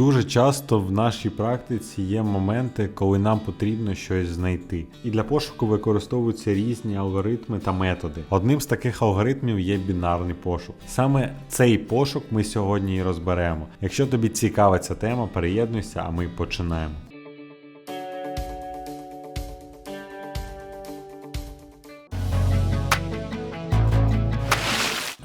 Дуже часто в нашій практиці є моменти, коли нам потрібно щось знайти. І для пошуку використовуються різні алгоритми та методи. Одним з таких алгоритмів є бінарний пошук. Саме цей пошук ми сьогодні і розберемо. Якщо тобі цікава ця тема, приєднуйся, а ми починаємо.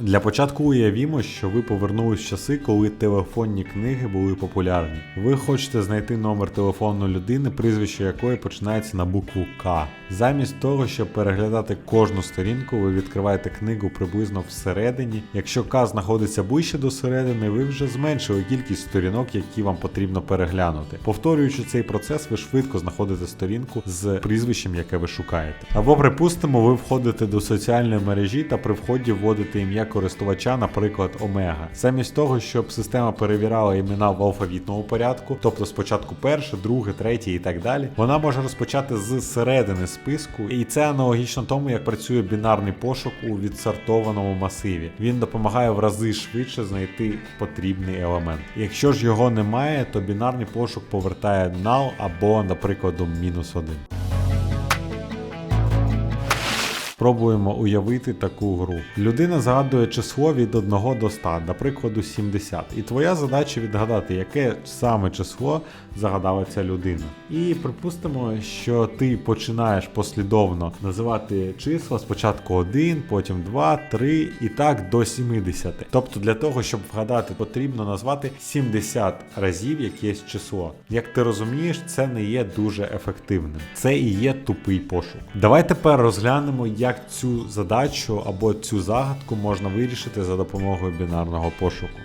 Для початку уявімо, що ви повернулись в часи, коли телефонні книги були популярні. Ви хочете знайти номер телефону людини, прізвище якої починається на букву К. Замість того, щоб переглядати кожну сторінку, ви відкриваєте книгу приблизно всередині. Якщо К знаходиться ближче до середини, ви вже зменшили кількість сторінок, які вам потрібно переглянути. Повторюючи цей процес, ви швидко знаходите сторінку з прізвищем, яке ви шукаєте. Або припустимо, ви входите до соціальної мережі та при вході вводите ім'я користувача, наприклад, Омега. Замість того, щоб система перевіряла імена в алфавітному порядку, тобто спочатку перше, друге, третє і так далі, вона може розпочати з середини списку, і це аналогічно тому, як працює бінарний пошук у відсортованому масиві. Він допомагає в рази швидше знайти потрібний елемент. Якщо ж його немає, то бінарний пошук повертає null або, наприклад, мінус 1. Спробуємо уявити таку гру. Людина згадує число від 1 до 100, до прикладу 70. І твоя задача відгадати, яке саме число загадала ця людина. І припустимо, що ти починаєш послідовно називати числа спочатку 1, потім 2, 3 і так до 70. Тобто для того, щоб вгадати, потрібно назвати 70 разів якесь число. Як ти розумієш, це не є дуже ефективним. Це і є тупий пошук. Давай тепер розглянемо, як цю задачу або цю загадку можна вирішити за допомогою бінарного пошуку.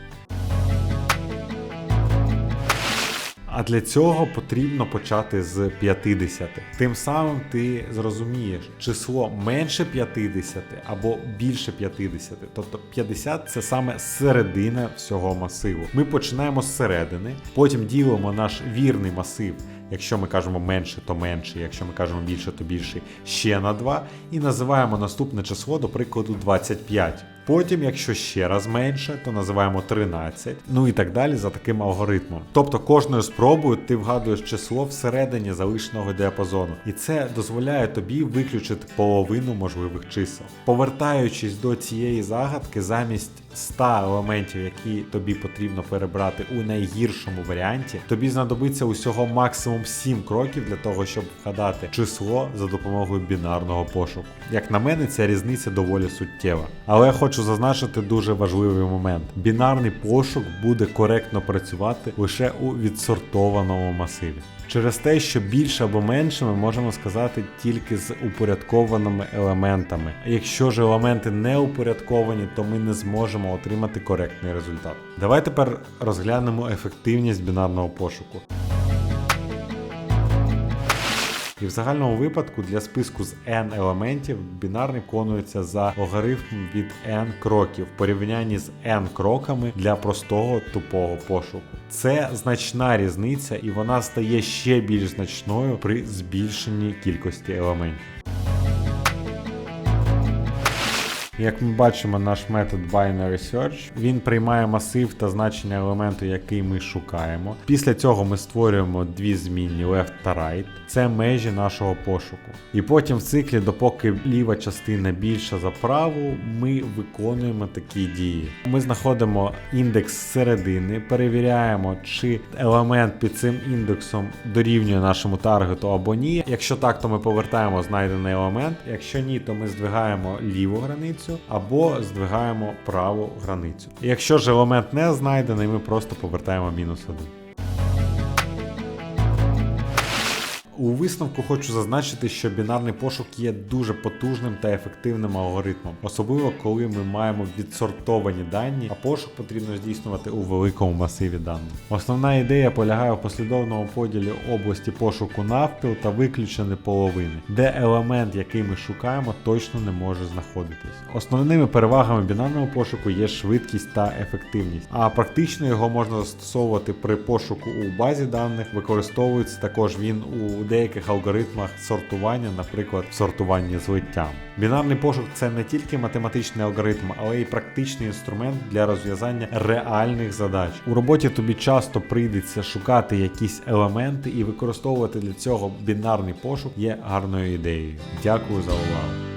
А для цього потрібно почати з 50. Тим самим ти зрозумієш число менше 50 або більше 50. Тобто 50 це саме середина всього масиву. Ми починаємо з середини, потім ділимо наш вірний масив. Якщо ми кажемо менше, то менше, якщо ми кажемо більше, то більше ще на 2. І називаємо наступне число, до прикладу, 25. Потім, якщо ще раз менше, то називаємо 13, ну і так далі за таким алгоритмом. Тобто кожною спробою ти вгадуєш число всередині залишеного діапазону, і це дозволяє тобі виключити половину можливих чисел. Повертаючись до цієї загадки, замість 100 елементів, які тобі потрібно перебрати у найгіршому варіанті, тобі знадобиться усього максимум 7 кроків для того, щоб вгадати число за допомогою бінарного пошуку. Як на мене, ця різниця доволі суттєва. Але я хочу зазначити дуже важливий момент: бінарний пошук буде коректно працювати лише у відсортованому масиві. Через те, що більше або менше ми можемо сказати тільки з упорядкованими елементами. Якщо ж елементи не упорядковані, то ми не зможемо отримати коректний результат. Давай тепер розглянемо ефективність бінарного пошуку. І в загальному випадку для списку з n елементів бінарний виконується за логарифм від n кроків в порівнянні з n кроками для простого тупого пошуку. Це значна різниця, і вона стає ще більш значною при збільшенні кількості елементів. Як ми бачимо, наш метод Binary Search він приймає масив та значення елементу, який ми шукаємо. Після цього ми створюємо дві змінні left та right. Це межі нашого пошуку. І потім в циклі, допоки ліва частина більша за праву, ми виконуємо такі дії. Ми знаходимо індекс середини, перевіряємо, чи елемент під цим індексом дорівнює нашому таргету або ні. Якщо так, то ми повертаємо знайдений елемент. Якщо ні, то ми здвигаємо ліву границю або здвигаємо праву границю. Якщо ж елемент не знайдений, ми просто повертаємо мінус 1. У висновку хочу зазначити, що бінарний пошук є дуже потужним та ефективним алгоритмом, особливо коли ми маємо відсортовані дані, а пошук потрібно здійснювати у великому масиві даних. Основна ідея полягає в послідовному поділі області пошуку навпіл та виключені половини, де елемент, який ми шукаємо, точно не може знаходитись. Основними перевагами бінарного пошуку є швидкість та ефективність, а практично його можна застосовувати при пошуку у базі даних, використовується також він у деяких алгоритмах сортування, наприклад, в сортуванні злиття. Бінарний пошук це не тільки математичний алгоритм, але й практичний інструмент для розв'язання реальних задач. У роботі тобі часто прийдеться шукати якісь елементи і використовувати для цього бінарний пошук є гарною ідеєю. Дякую за увагу.